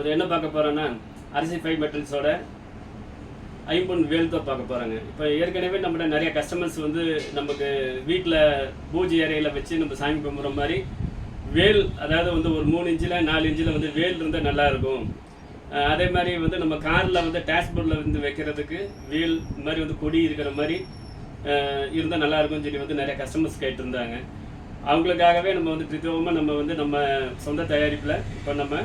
ஒரு என்ன பார்க்க போகிறோன்னா அரிசி ஃபைவ் மெட்டல்ஸோட ஐம்பொன் வேல் தான் பார்க்க போகிறாங்க இப்போ ஏற்கனவே நம்மகிட்ட நிறைய கஸ்டமர்ஸ் வந்து நமக்கு வீட்டில் பூஜை அறையில் வச்சு நம்ம சாமி கும்பிட்ற மாதிரி வேல் அதாவது வந்து ஒரு மூணு இன்ச்சில் நாலு இன்ச்சில் வந்து வேல் இருந்தால் நல்லா இருக்கும். அதே மாதிரி வந்து நம்ம காரில் வந்து டேஷ்போர்டில் வந்து வைக்கிறதுக்கு வேல் இந்த மாதிரி வந்து கொடி இருக்கிற மாதிரி இருந்தால் நல்லா இருக்கும்னு சொல்லி வந்து நிறைய கஸ்டமர்ஸ் கேட்டிருந்தாங்க. அவங்களுக்காகவே நம்ம வந்து திருத்தவமாக நம்ம வந்து நம்ம சொந்த தயாரிப்பில் இப்போ நம்ம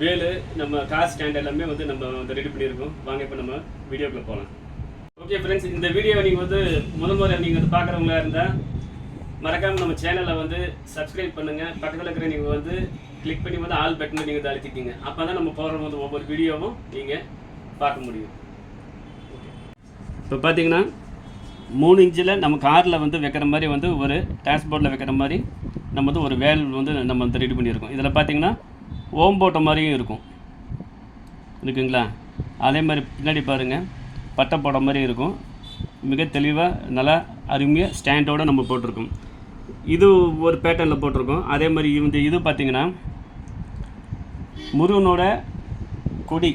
வேலு நம்ம கார் ஸ்டாண்ட் எல்லாமே வந்து நம்ம வந்து ரெடி பண்ணியிருக்கோம். வாங்க இப்போ நம்ம வீடியோக்குள்ளே போகலாம் ஓகே ஃப்ரெண்ட்ஸ் இந்த வீடியோ நீங்கள் வந்து முத முறை நீங்கள் வந்து பார்க்குறவங்களா இருந்தால் மறக்காமல் நம்ம சேனலை வந்து சப்ஸ்கிரைப் பண்ணுங்கள் பக்கத்தில் இருக்கிற நீங்கள் வந்து கிளிக் பண்ணி வந்து ஆல் பட்டனை நீங்கள் வந்து அழுத்திக்கிங்க. அப்போ தான் நம்ம போகிற வந்து ஒவ்வொரு வீடியோவும் நீங்கள் பார்க்க முடியும். இப்போ பார்த்தீங்கன்னா மூணு இன்ச்சில் நம்ம காரில் வந்து வைக்கிற மாதிரி வந்து ஒரு டேஷ்போர்டில் வைக்கிற மாதிரி நம்ம வந்து ஒரு வேல் வந்து நம்ம வந்து ரெடி பண்ணியிருக்கோம். இதில் பார்த்தீங்கன்னா ஓம் போட்ட மாதிரியும் இருக்கும். இருக்குங்களா? அதே மாதிரி பின்னாடி பாருங்கள் பட்டை போட மாதிரி இருக்கும். மிக தெளிவாக நல்லா அருமையாக ஸ்டாண்டோடு நம்ம போட்டிருக்கோம். இது ஒரு பேட்டர்னில் போட்டிருக்கோம். அதே மாதிரி இந்த இது பார்த்தீங்கன்னா முருகனோட கொடி.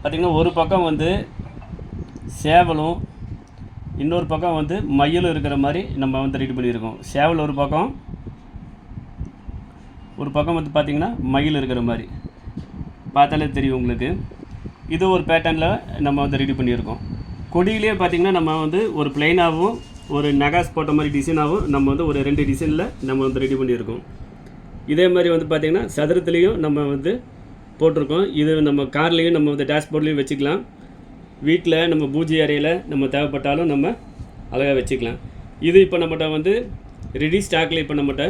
பார்த்திங்கன்னா ஒரு பக்கம் வந்து சேவலும் இன்னொரு பக்கம் வந்து மயிலும் இருக்கிற மாதிரி நம்ம வந்து ரெடி பண்ணியிருக்கோம். சேவல் ஒரு பக்கம் ஒரு பக்கம் வந்து பார்த்திங்கன்னா மயில் இருக்கிற மாதிரி. பார்த்தாலே தெரியும் உங்களுக்கு. இது ஒரு பேட்டர்னில் நம்ம வந்து ரெடி பண்ணியிருக்கோம். கொடியிலே பார்த்திங்கன்னா நம்ம வந்து ஒரு பிளெயினாகவும் ஒரு நகாஸ் போட்ட மாதிரி டிசைனாகவும் நம்ம வந்து ஒரு ரெண்டு டிசைனில் நம்ம வந்து ரெடி பண்ணியிருக்கோம். இதே மாதிரி வந்து பார்த்திங்கன்னா சதுரத்துலேயும் நம்ம வந்து போட்டிருக்கோம். இது நம்ம கார்லேயும் நம்ம வந்து டேஷ்போர்ட்லேயும் வச்சுக்கலாம். வீட்டில் நம்ம பூஜை அறையில் நம்ம தேவைப்பட்டாலும் நம்ம அழகாக வச்சுக்கலாம். இது இப்போ நம்மகிட்ட வந்து ரெடி ஸ்டாக்கில் இப்போ நம்மகிட்ட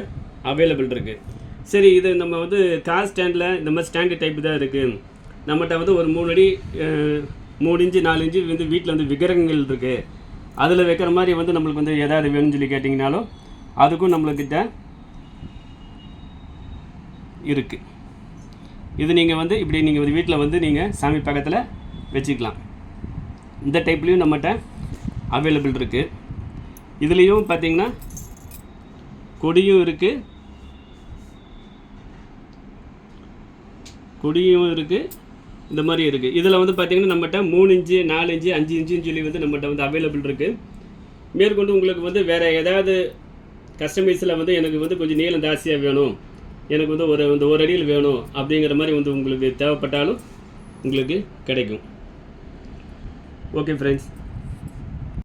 அவைலபிள் இருக்குது சரி இது நம்ம வந்து கார் ஸ்டாண்டில் இந்த மாதிரி ஸ்டாண்டு டைப் தான் இருக்குது நம்மகிட்ட வந்து ஒரு மூணு அடி மூணு இன்ச்சு நாலு இன்ச்சு வந்து வீட்டில் வந்து விக்கிரகங்கள் இருக்குது அதில் வைக்கிற மாதிரி வந்து நம்மளுக்கு வந்து எதாவது வேணும்னு சொல்லி கேட்டிங்கனாலும் அதுக்கும் நம்மளுக்கிட்ட இருக்குது இது நீங்கள் வந்து இப்படி நீங்கள் வந்து வீட்டில் வந்து நீங்கள் சாமி பக்கத்தில் வச்சுக்கலாம். இந்த டைப்லேயும் நம்மகிட்ட அவைலபிள் இருக்குது இதுலேயும் பார்த்தீங்கன்னா கொடியும் இருக்குது கொடியும் இருக்குது இந்த மாதிரி இருக்குது இதில் வந்து பார்த்திங்கன்னா நம்மகிட்ட மூணு இன்ச்சு நாலு இன்ச்சு அஞ்சு இன்ச்சுன்னு சொல்லி வந்து நம்மகிட்ட வந்து அவைலபிள் இருக்குது மேற்கொண்டு உங்களுக்கு வந்து வேறு ஏதாவது கஸ்டமைஸில் வந்து எனக்கு வந்து கொஞ்சம் நீளம் ஜாஸ்தியாக வேணும். எனக்கு வந்து ஒரு இந்த ஒரு அடியில் வேணும் அப்படிங்கிற மாதிரி வந்து உங்களுக்கு தேவைப்பட்டாலும் உங்களுக்கு கிடைக்கும். Okay friends